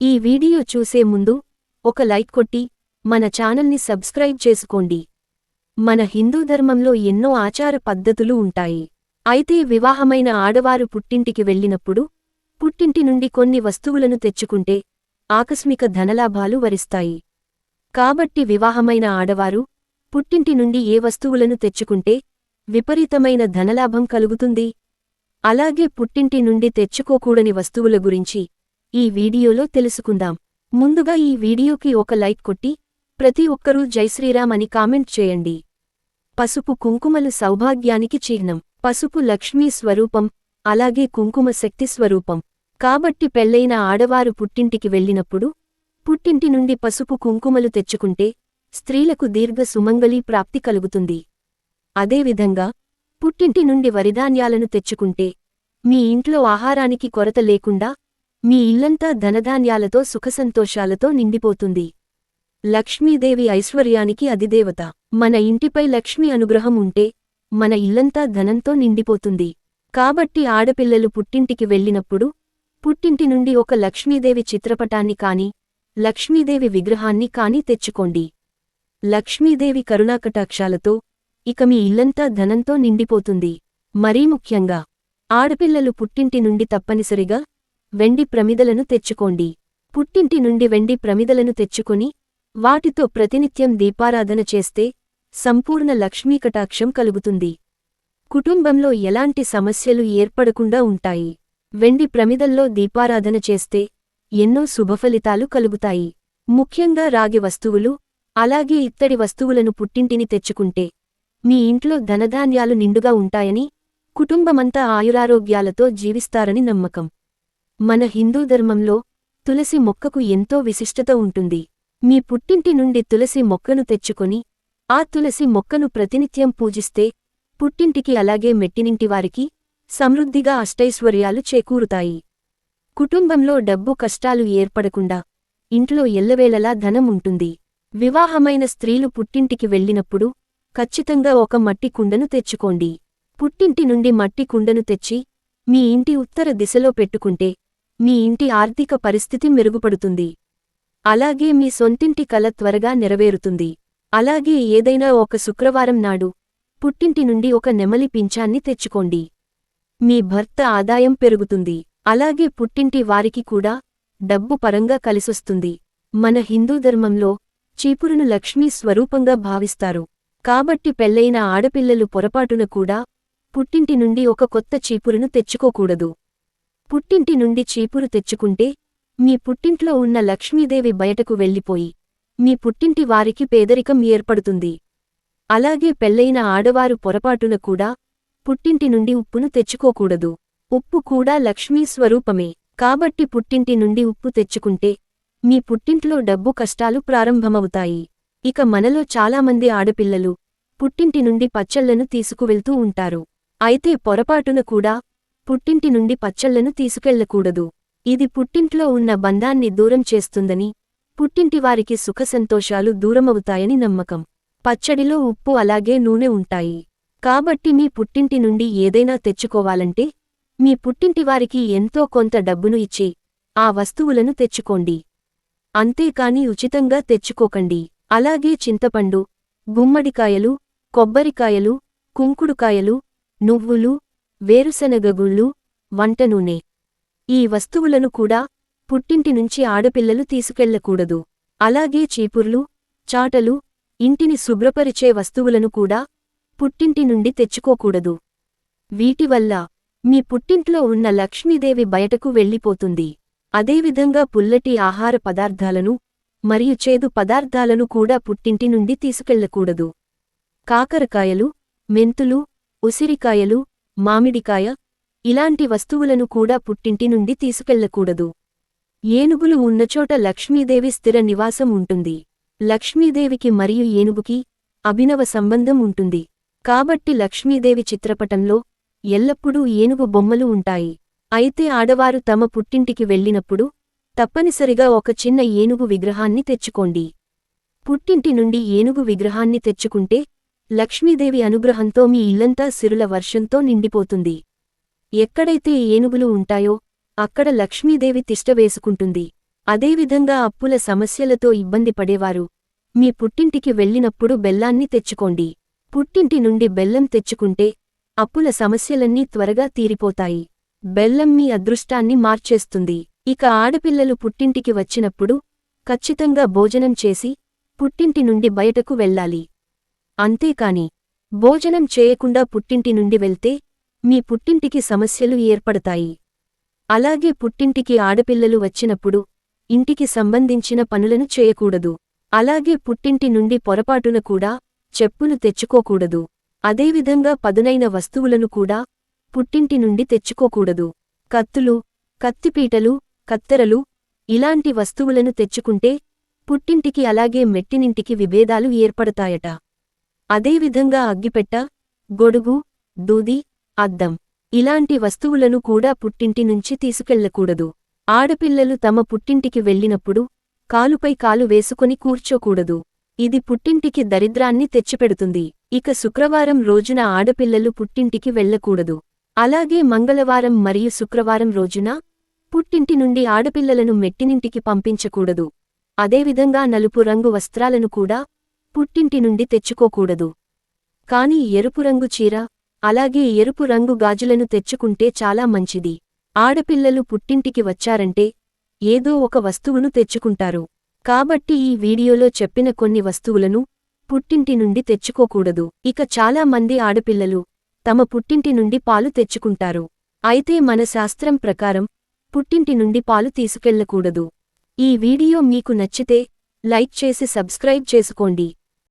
ఈ వీడియో చూసే ముందు ఒక లైక్ కొట్టి మన ఛానల్ని సబ్స్క్రైబ్ చేసుకోండి. మన హిందూ ధర్మంలో ఎన్నో ఆచార పద్ధతులు ఉంటాయి. అయితే వివాహమైన ఆడవారు పుట్టింటికి వెళ్ళినప్పుడు పుట్టింటి నుండి కొన్ని వస్తువులను తెచ్చుకుంటే ఆకస్మిక ధనలాభాలు వరిస్తాయి. కాబట్టి వివాహమైన ఆడవారు పుట్టింటి నుండి ఏ వస్తువులను తెచ్చుకుంటే విపరీతమైన ధనలాభం కలుగుతుంది? అలాగే పుట్టింటి నుండి తెచ్చుకోకూడని వస్తువుల గురించి ఈ వీడియోలో తెలుసుకుందాం. ముందుగా ఈ వీడియోకి ఒక లైక్ కొట్టి ప్రతి ఒక్కరూ జైశ్రీరామ్ అని కామెంట్ చేయండి. పసుపు కుంకుమలు సౌభాగ్యానికి చిహ్నం. పసుపు లక్ష్మీ స్వరూపం అలాగే కుంకుమ శక్తి స్వరూపం. కాబట్టి పెళ్ళైన ఆడవారు పుట్టింటికి వెళ్ళినప్పుడు పుట్టింటి నుండి పసుపు కుంకుమలు తెచ్చుకుంటే స్త్రీలకు దీర్ఘ సుమంగళీ ప్రాప్తి కలుగుతుంది. అదేవిధంగా పుట్టింటి నుండి వరిధాన్యాలను తెచ్చుకుంటే మీ ఇంట్లో ఆహారానికి కొరత లేకుండా మీ ఇల్లంతా ధనధాన్యాలతో సుఖసంతోషాలతో నిండిపోతుంది. లక్ష్మీదేవి ఐశ్వర్యానికి అధిదేవత. మన ఇంటిపై లక్ష్మి అనుగ్రహం ఉంటే మన ఇల్లంతా ధనంతో నిండిపోతుంది. కాబట్టి ఆడపిల్లలు పుట్టింటికి వెళ్ళినప్పుడు పుట్టింటి నుండి ఒక లక్ష్మీదేవి చిత్రపటాన్ని కాని లక్ష్మీదేవి విగ్రహాన్ని కాని తెచ్చుకోండి. లక్ష్మీదేవి కరుణాకటాక్షాలతో ఇక మీ ఇల్లంతా ధనంతో నిండిపోతుంది. మరీ ముఖ్యంగా ఆడపిల్లలు పుట్టింటి నుండి తప్పనిసరిగా వెండి ప్రమిదలను తెచ్చుకోండి. పుట్టింటి నుండి వెండి ప్రమిదలను తెచ్చుకుని వాటితో ప్రతినిత్యం దీపారాధన చేస్తే సంపూర్ణ లక్ష్మీకటాక్షం కలుగుతుంది. కుటుంబంలో ఎలాంటి సమస్యలు ఏర్పడకుండా ఉంటాయి. వెండి ప్రమిదల్లో దీపారాధన చేస్తే ఎన్నో శుభఫలితాలు కలుగుతాయి. ముఖ్యంగా రాగి వస్తువులు అలాగే ఇత్తడి వస్తువులను పుట్టింటిని తెచ్చుకుంటే మీ ఇంట్లో ధనధాన్యాలు నిండుగా ఉంటాయని కుటుంబమంతా ఆయురారోగ్యాలతో జీవిస్తారని నమ్మకం. మన హిందూ ధర్మంలో తులసి మొక్కకు ఎంతో విశిష్టత ఉంటుంది. మీ పుట్టింటి నుండి తులసి మొక్కను తెచ్చుకొని ఆ తులసి మొక్కను ప్రతినిత్యం పూజిస్తే పుట్టింటికి అలాగే మెట్టినింటివారికి సమృద్ధిగా అష్టైశ్వర్యాలు చేకూరుతాయి. కుటుంబంలో డబ్బు కష్టాలు ఏర్పడకుండా ఇంట్లో ఎల్లవేళలా ధనం ఉంటుంది. వివాహమైన స్త్రీలు పుట్టింటికి వెళ్ళినప్పుడు ఖచ్చితంగా ఒక మట్టి కుండను తెచ్చుకోండి. పుట్టింటి నుండి మట్టి కుండను తెచ్చి మీ ఇంటి ఉత్తర దిశలో పెట్టుకుంటే మీ ఇంటి ఆర్థిక పరిస్థితి మెరుగుపడుతుంది. అలాగే మీ సొంతింటి కల త్వరగా నెరవేరుతుంది. అలాగే ఏదైనా ఒక శుక్రవారం నాడు పుట్టింటి నుండి ఒక నెమలి పింఛాన్ని తెచ్చుకోండి. మీ భర్త ఆదాయం పెరుగుతుంది. అలాగే పుట్టింటి వారికి కూడా డబ్బు పరంగా కలిసొస్తుంది. మన హిందూ ధర్మంలో చీపురును లక్ష్మీ స్వరూపంగా భావిస్తారు. కాబట్టి పెళ్ళైన ఆడపిల్లలు పొరపాటున కూడా పుట్టింటి నుండి ఒక కొత్త చీపురును తెచ్చుకోకూడదు. పుట్టింటి నుండి చీపురు తెచ్చుకుంటే మీ పుట్టింట్లో ఉన్న లక్ష్మీదేవి బయటకు వెళ్ళిపోయి మీ పుట్టింటి వారికి పేదరికం ఏర్పడుతుంది. అలాగే పెళ్ళైన ఆడవారు పొరపాటున కూడా పుట్టింటి నుండి ఉప్పును తెచ్చుకోకూడదు. ఉప్పు కూడా లక్ష్మీ స్వరూపమే. కాబట్టి పుట్టింటి నుండి ఉప్పు తెచ్చుకుంటే మీ పుట్టింట్లో డబ్బు కష్టాలు ప్రారంభమవుతాయి. ఇక మనలో చాలామంది ఆడపిల్లలు పుట్టింటి నుండి పచ్చళ్ళను తీసుకువెళ్తూ ఉంటారు. అయితే పొరపాటున కూడా పుట్టింటి నుండి పచ్చళ్ళను తీసుకెళ్ళకూడదు. ఇది పుట్టింట్లో ఉన్న బంధాన్ని దూరం చేస్తుందని పుట్టింటివారికి సుఖసంతోషాలు దూరమవుతాయని నమ్మకం. పచ్చడిలో ఉప్పు అలాగే నూనె ఉంటాయి. కాబట్టి మీ పుట్టింటి నుండి ఏదైనా తెచ్చుకోవాలంటే మీ పుట్టింటివారికి ఎంతో కొంత డబ్బును ఇచ్చి ఆ వస్తువులను తెచ్చుకోండి. అంతేకాని ఉచితంగా తెచ్చుకోకండి. అలాగే చింతపండు గుమ్మడికాయలు కొబ్బరికాయలు కుంకుడుకాయలు నువ్వులు వేరుశనగగుళ్ళు వంట నూనె. ఈ వస్తువులను కూడా పుట్టింటి నుంచి ఆడపిల్లలు తీసుకెళ్ళకూడదు. అలాగే చీపుర్లు చాటలు ఇంటిని శుభ్రపరిచే వస్తువులను కూడా పుట్టింటి నుండి తెచ్చుకోకూడదు. వీటివల్ల మీ పుట్టింట్లో ఉన్న లక్ష్మీదేవి బయటకు వెళ్ళిపోతుంది. అదేవిధంగా పుల్లటి ఆహార పదార్థాలను మరియు చేదు పదార్థాలను కూడా పుట్టింటి నుండి తీసుకెళ్ళకూడదు. కాకరకాయలు మెంతులు ఉసిరికాయలు మామిడికాయ ఇలాంటి వస్తువులను కూడా పుట్టింటి నుండి తీసుకెళ్ళకూడదు. ఏనుగులు ఉన్నచోట లక్ష్మీదేవి స్థిర నివాసం ఉంటుంది. లక్ష్మీదేవికి మరియు ఏనుగుకి అభినవ సంబంధం ఉంటుంది. కాబట్టి లక్ష్మీదేవి చిత్రపటంలో ఎల్లప్పుడూ ఏనుగు బొమ్మలు ఉంటాయి. అయితే ఆడవారు తమ పుట్టింటికి వెళ్ళినప్పుడు తప్పనిసరిగా ఒక చిన్న ఏనుగు విగ్రహాన్ని తెచ్చుకోండి. పుట్టింటి నుండి ఏనుగు విగ్రహాన్ని తెచ్చుకుంటే లక్ష్మీదేవి అనుగ్రహంతో మీ ఇల్లంతా సిరుల వర్షంతో నిండిపోతుంది. ఎక్కడైతే ఏనుగులు ఉంటాయో అక్కడ లక్ష్మీదేవి తిష్టవేసుకుంటుంది అదేవిధంగా అప్పుల సమస్యలతో ఇబ్బంది పడేవారు. మీ పుట్టింటికి వెళ్ళినప్పుడు బెల్లాన్ని తెచ్చుకోండి. పుట్టింటి నుండి బెల్లం తెచ్చుకుంటే అప్పుల సమస్యలన్నీ త్వరగా తీరిపోతాయి. బెల్లం మీ అదృష్టాన్ని మార్చేస్తుంది. ఇక ఆడపిల్లలు పుట్టింటికి వచ్చినప్పుడు ఖచ్చితంగా భోజనం చేసి పుట్టింటి నుండి బయటకు వెళ్ళాలి. అంతేకాని భోజనం చేయకుండా పుట్టింటి నుండి వెళ్తే మీ పుట్టింటికి సమస్యలు ఏర్పడతాయి. అలాగే పుట్టింటికి ఆడపిల్లలు వచ్చినప్పుడు ఇంటికి సంబంధించిన పనులను చేయకూడదు. అలాగే పుట్టింటి నుండి పొరపాటున కూడా చెప్పులు తెచ్చుకోకూడదు. అదేవిధంగా పదునైన వస్తువులను కూడా పుట్టింటి నుండి తెచ్చుకోకూడదు. కత్తులు కత్తిపీటలు కత్తెరలు ఇలాంటి వస్తువులను తెచ్చుకుంటే పుట్టింటికి అలాగే మెట్టినింటికి విభేదాలు ఏర్పడతాయట. అదేవిధంగా అగ్గిపెట్ట గొడుగు దూది అద్దం ఇలాంటి వస్తువులను కూడా పుట్టింటి నుంచి తీసుకెళ్ళకూడదు. ఆడపిల్లలు తమ పుట్టింటికి వెళ్ళినప్పుడు కాలుపై కాలు వేసుకొని కూర్చోకూడదు. ఇది పుట్టింటికి దరిద్రాన్ని తెచ్చిపెడుతుంది. ఇక శుక్రవారం రోజున ఆడపిల్లలు పుట్టింటికి వెళ్ళకూడదు. అలాగే మంగళవారం మరియు శుక్రవారం రోజున పుట్టింటి నుండి ఆడపిల్లలను మెట్టినింటికి పంపించకూడదు. అదేవిధంగా నలుపు రంగు వస్త్రాలను కూడా పుట్టింటి నుండి తెచ్చుకోకూడదు. కాని ఎరుపు రంగు చీర అలాగే ఎరుపు రంగు గాజులను తెచ్చుకుంటే చాలా మంచిది. ఆడపిల్లలు పుట్టింటికి వచ్చారంటే ఏదో ఒక వస్తువును తెచ్చుకుంటారు. కాబట్టి ఈ వీడియోలో చెప్పిన కొన్ని వస్తువులను పుట్టింటి నుండి తెచ్చుకోకూడదు. ఇక చాలా మంది ఆడపిల్లలు తమ పుట్టింటి నుండి పాలు తెచ్చుకుంటారు. అయితే మన శాస్త్రం ప్రకారం పుట్టింటి నుండి పాలు తీసుకెళ్ళకూడదు. ఈ వీడియో మీకు నచ్చితే లైక్ చేసి సబ్స్క్రైబ్ చేసుకోండి.